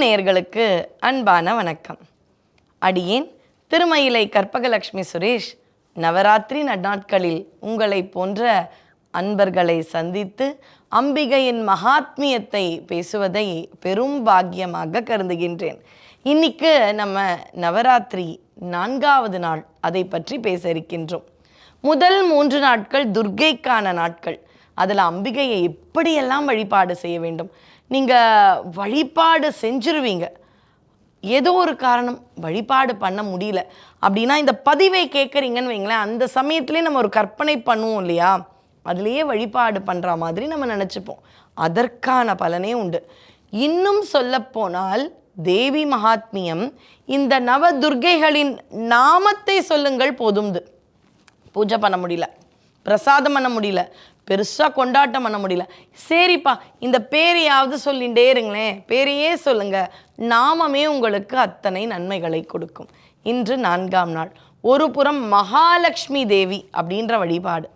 நேயர்களுக்கு அன்பான வணக்கம். அடியேன் திருமயிலை கற்பகலட்சுமி சுரேஷ் நவராத்திரி நன்னாட்களில் உங்களை போன்ற அன்பர்களை சந்தித்து அம்பிகையின் மகாத்மியத்தை பேசுவதை பெரும் பாக்கியமாக கருதுகின்றேன். இன்னைக்கு நம்ம நவராத்திரி நான்காவது நாள் அதை பற்றி பேச இருக்கின்றோம். முதல் மூன்று நாட்கள் துர்கைக்கான நாட்கள். அதில் அம்பிகையை எப்படியெல்லாம் வழிபாடு செய்ய வேண்டும்? நீங்கள் வழிபாடு செஞ்சிருவீங்க. ஏதோ ஒரு காரணம் வழிபாடு பண்ண முடியல. அப்படின்னா இந்த பதிவை கேட்குறீங்கன்னு வைங்களேன் அந்த சமயத்துலேயே நம்ம ஒரு கற்பனை பண்ணுவோம் இல்லையா? அதுலேயே வழிபாடு பண்ணுற மாதிரி நம்ம நினச்சிப்போம். அதற்கான பலனே உண்டு. இன்னும் சொல்லப்போனால் தேவி மகாத்மியம் இந்த நவ துர்க்கைகளின் நாமத்தை சொல்லுங்கள் போதும்து. பூஜை பண்ண முடியல. பிரசாதம் பண்ண முடியல. பெருசாக கொண்டாட்டம் பண்ண முடியல. சரிப்பா இந்த பேரையாவது சொல்லிகிட்டே இருங்களேன். பேரையே சொல்லுங்க. நாமமே உங்களுக்கு அத்தனை நன்மைகளை கொடுக்கும். இன்று நான்காம் நாள். ஒரு புறம் மகாலட்சுமி தேவி அப்படின்ற வழிபாடு.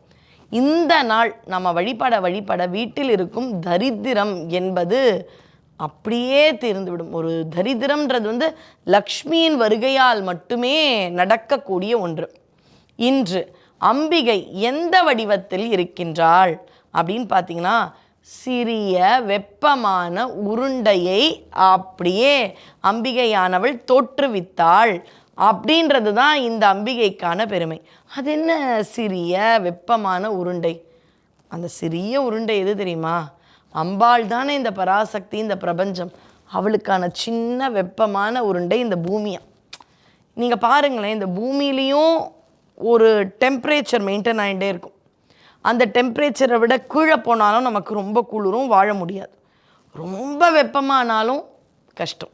இந்த நாள் நம்ம வழிபட வழிபட வீட்டில் இருக்கும் தரித்திரம் என்பது அப்படியே தீர்ந்துவிடும். ஒரு தரித்திரம்ன்றது வந்து லக்ஷ்மியின் வருகையால் மட்டுமே நடக்கக்கூடிய ஒன்று. இன்று அம்பிகை எந்த வடிவத்தில் இருக்கின்றாள்? அப்படின்னு பார்த்தீங்கன்னா சிறிய வெப்பமான உருண்டையை அப்படியே அம்பிகையானவள் தோற்றுவித்தாள் அப்படின்றது தான் இந்த அம்பிகைக்கான பெருமை. அது என்ன சிறிய வெப்பமான உருண்டை? அந்த சிறிய உருண்டை எது தெரியுமா? அம்பாள் தானே இந்த பராசக்தி இந்த பிரபஞ்சம். அவளுக்கான சின்ன வெப்பமான உருண்டை இந்த பூமியா? நீங்கள் பாருங்களேன் இந்த பூமியிலையும் ஒரு டெம்ப்ரேச்சர் மெயின்டைன் ஆகிட்டே இருக்கும். அந்த டெம்ப்ரேச்சரை விட கீழே போனாலும் நமக்கு ரொம்ப குளிரும் வாழ முடியாது. ரொம்ப வெப்பமானாலும் கஷ்டம்.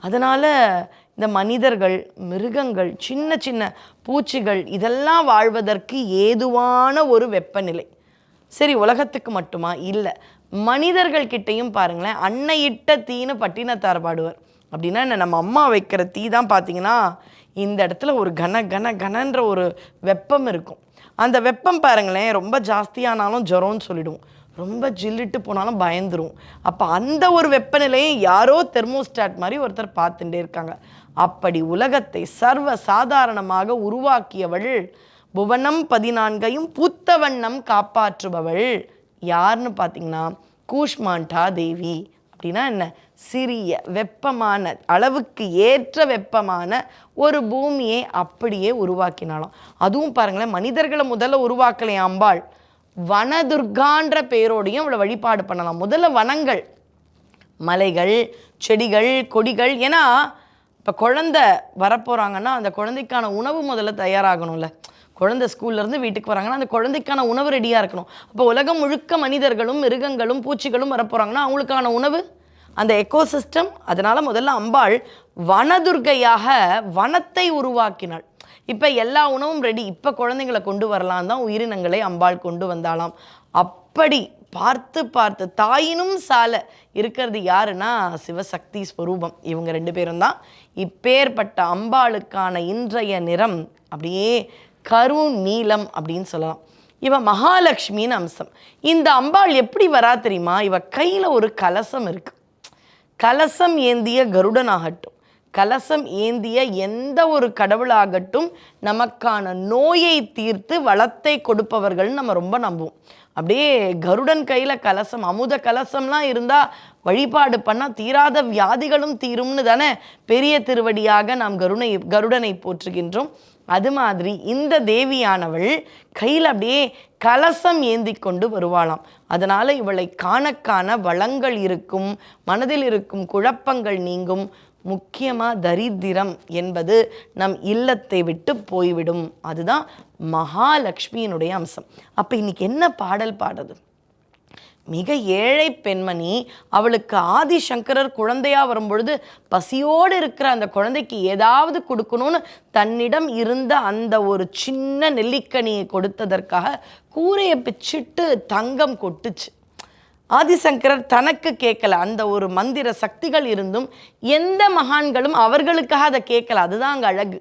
அதனால் இந்த மனிதர்கள் மிருகங்கள் சின்ன சின்ன பூச்சிகள் இதெல்லாம் வாழ்வதற்கு ஏதுவான ஒரு வெப்பநிலை. சரி உலகத்துக்கு மட்டுமா? இல்லை. மனிதர்கள் கிட்டேயும் பாருங்களேன் அன்னையிட்ட தீன பட்டினத்தார் பாடுவார். அப்படின்னா என்ன நம்ம அம்மா வைக்கிற தீ தான் பார்த்தீங்கன்னா இந்த இடத்துல ஒரு கன கன கனன்ற ஒரு வெப்பம் இருக்கும். அந்த வெப்பம் பாருங்களேன் ரொம்ப ஜாஸ்தியானாலும் ஜுரம்னு சொல்லிடுவோம். ரொம்ப ஜில்லிட்டு போனாலும் பயந்துரும். அப்போ அந்த ஒரு வெப்பநிலையை யாரோ தெர்மோஸ்டாட் மாதிரி ஒருத்தர் பார்த்துட்டே இருக்காங்க. அப்படி உலகத்தை சர்வ சாதாரணமாக உருவாக்கியவள் புவனம் பதினான்கையும் பூத்த வண்ணம் காப்பாற்றுபவள் யாருன்னு பார்த்தீங்கன்னா கூஷ்மாண்டா தேவி. அப்படின்னா என்ன? சிறிய வெப்பமான அளவுக்கு ஏற்ற வெப்பமான ஒரு பூமியை அப்படியே உருவாக்கினாலாம். அதுவும் பாருங்களேன் மனிதர்களை முதல்ல உருவாக்கலை அம்பாள். வனதுர்கான்ற பேரோடையும் அவளை வழிபாடு பண்ணலாம். முதல்ல வனங்கள் மலைகள் செடிகள் கொடிகள் ஏன்னா இப்போ குழந்தை வரப்போகிறாங்கன்னா அந்த குழந்தைக்கான உணவு முதல்ல தயாராகணும்ல. குழந்தை ஸ்கூல்லேருந்து வீட்டுக்கு வராங்கன்னா அந்த குழந்தைக்கான உணவு ரெடியாக இருக்கணும். அப்போ உலகம் முழுக்க மனிதர்களும் மிருகங்களும் பூச்சிகளும் வரப்போகிறாங்கன்னா அவங்களுக்கான உணவு அந்த எக்கோசிஸ்டம் அதனால் முதல்ல அம்பாள் வனதுர்கையாக வனத்தை உருவாக்கினாள். இப்போ எல்லா உணவும் ரெடி இப்போ குழந்தைங்களை கொண்டு வரலாம் தான் உயிரினங்களை அம்பாள் கொண்டு வந்தாலாம் அப்படி பார்த்து பார்த்து தாயினும் சால இருக்கிறது யாருன்னா சிவசக்தி ஸ்வரூபம். இவங்க ரெண்டு பேரும் தான். இப்பேற்பட்ட அம்பாளுக்கான இன்றைய நிறம் அப்படியே கரு நீலம் அப்படின்னு சொல்லலாம். இவ மகாலட்சுமின்னு அம்சம். இந்த அம்பாள் எப்படி வரா தெரியுமா? இவ கையில் ஒரு கலசம் இருக்கு. கலசம் ஏந்திய கருடனாகட்டும். கலசம் ஏந்திய எந்த ஒரு கடவுளாகட்டும் நமக்கான நோயை தீர்த்து வளத்தை கொடுப்பவர்கள்னு நம்ம ரொம்ப நம்புவோம். அப்படியே கருடன் கையில் கலசம் அமுத கலசம்லாம் இருந்தால் வழிபாடு பண்ணால் தீராத வியாதிகளும் தீரும்னு தானே பெரிய திருவடியாக நாம் கருணை கருடனை போற்றுகின்றோம். அது மாதிரி இந்த தேவியானவள் கையில் அப்படியே கலசம் ஏந்தி கொண்டு வருவாளாம். அதனால் இவளை காண காண வளங்கள் இருக்கும் மனதில் இருக்கும் குழப்பங்கள் நீங்கும். முக்கியமாக தரித்திரம் என்பது நம் இல்லத்தை விட்டு போய்விடும். அதுதான் மகாலட்சுமியினுடைய அம்சம். அப்போ இன்னைக்கு என்ன பாடல் பாடுறது? மிக ஏழை பெண்மணி அவளுக்கு ஆதிசங்கரர் குழந்தையாக வரும்பொழுது பசியோடு இருக்கிற அந்த குழந்தைக்கு ஏதாவது கொடுக்கணும்னு தன்னிடம் இருந்த அந்த ஒரு சின்ன நெல்லிக்கனியை கொடுத்ததற்காக கூரையை பிச்சிட்டு தங்கம் கொட்டுச்சு. ஆதிசங்கரர் தனக்கு கேட்கல. அந்த ஒரு மந்திர சக்திகள் இருந்தும் எந்த மகான்களும் அவர்களுக்காக அதை கேட்கல. அதுதான் அங்கே அழகு.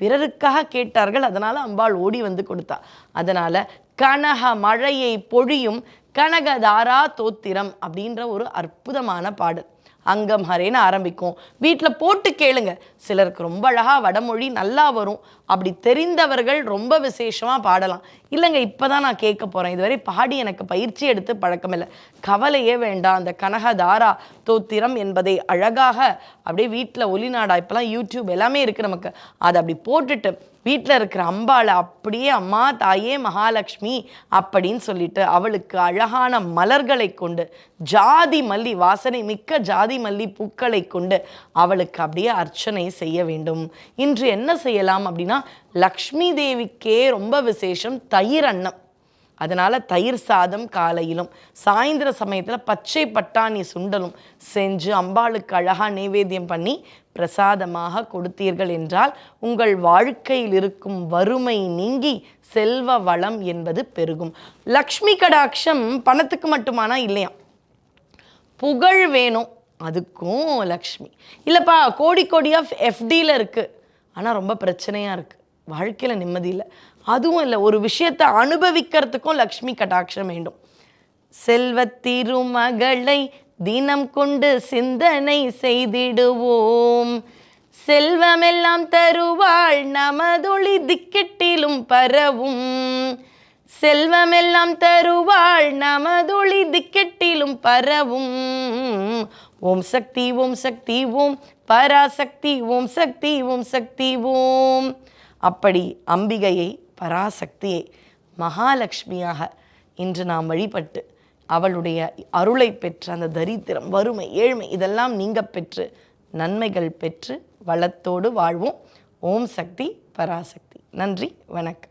பிறருக்காக கேட்டார்கள் அதனால் அம்பாள் ஓடி வந்து கொடுத்தா. அதனால் கனக மழையை பொழியும் கனகதாரா தோத்திரம் அப்படின்ற ஒரு அற்புதமான பாடல். அங்கம் ஹரேன்னு ஆரம்பிக்கும். வீட்டில் போட்டு கேளுங்க. சிலருக்கு ரொம்ப அழகாக வடமொழி நல்லா வரும். அப்படி தெரிந்தவர்கள் ரொம்ப விசேஷமாக பாடலாம். இல்லைங்க இப்போ தான் நான் கேட்க போகிறேன் இதுவரை பாடி எனக்கு பயிற்சி எடுத்து பழக்கம் இல்லை கவலையே வேண்டாம். அந்த கனகதாரா தோத்திரம் என்பதை அழகாக அப்படியே வீட்டில் ஒலிநாடா இப்போலாம் யூடியூப் எல்லாமே இருக்குது நமக்கு. அதை அப்படி போட்டுட்டு வீட்டில் இருக்கிற அம்பாளை அப்படியே அம்மா தாயே மகாலட்சுமி அப்படின்னு சொல்லிட்டு அவளுக்கு அழகான மலர்களை கொண்டு ஜாதி மல்லி வாசனை மிக்க ஜாதி மல்லி பூக்களை கொண்டு அவளுக்கு அப்படியே அர்ச்சனை செய்ய வேண்டும். இன்று என்ன செய்யலாம் அப்படின்னா லக்ஷ்மி தேவிக்கே ரொம்ப விசேஷம் தயிர் அன்னம். அதனால் தயிர் சாதம் காலையிலும் சாயந்தர சமயத்தில் பச்சை பட்டாணி சுண்டலும் செஞ்சு அம்பாளுக்கு அழகாக நைவேத்தியம் பண்ணி பிரசாதமாக கொடுத்தீர்கள் என்றால் உங்கள் வாழ்க்கையில் இருக்கும் வறுமை நீங்கி செல்வ வளம் என்பது பெருகும். லக்ஷ்மி கடாட்சம் பணத்துக்கு மட்டுமானா இல்லையா? புகழ் வேணும் அதுக்கும் லக்ஷ்மி. இல்லைப்பா கோடி கோடியாக எஃப்டியில் இருக்குது ஆனால் ரொம்ப பிரச்சனையாக இருக்குது வாழ்க்கையில் நிம்மதி இல்லை. அதுவும் இல்லை ஒரு விஷயத்தை அனுபவிக்கிறதுக்கும் லக்ஷ்மி கட்டாட்சம் வேண்டும். செல்வத்திருமகளை தினம் கொண்டு சிந்தனை செய்திடுவோம். செல்வமெல்லாம் தருவாள் நமதொளி திக்கெட்டிலும் பரவும். செல்வமெல்லாம் தருவாள் நமதொளி திக்கெட்டிலும் பரவும். ஓம் சக்தி ஓம் சக்தி ஓம் பராசக்தி ஓம் சக்தி ஓம் சக்தி ஓம் அப்படி அம்பிகையை பராசக்தியை மகாலட்சுமியாக இன்று நாம் வழிபட்டு அவளுடைய அருளை பெற்று அந்த தரித்திரம் வறுமை ஏழ்மை இதெல்லாம் நீங்க பெற்று நன்மைகள் பெற்று வளத்தோடு வாழ்வோம். ஓம் சக்தி பராசக்தி. நன்றி வணக்கம்.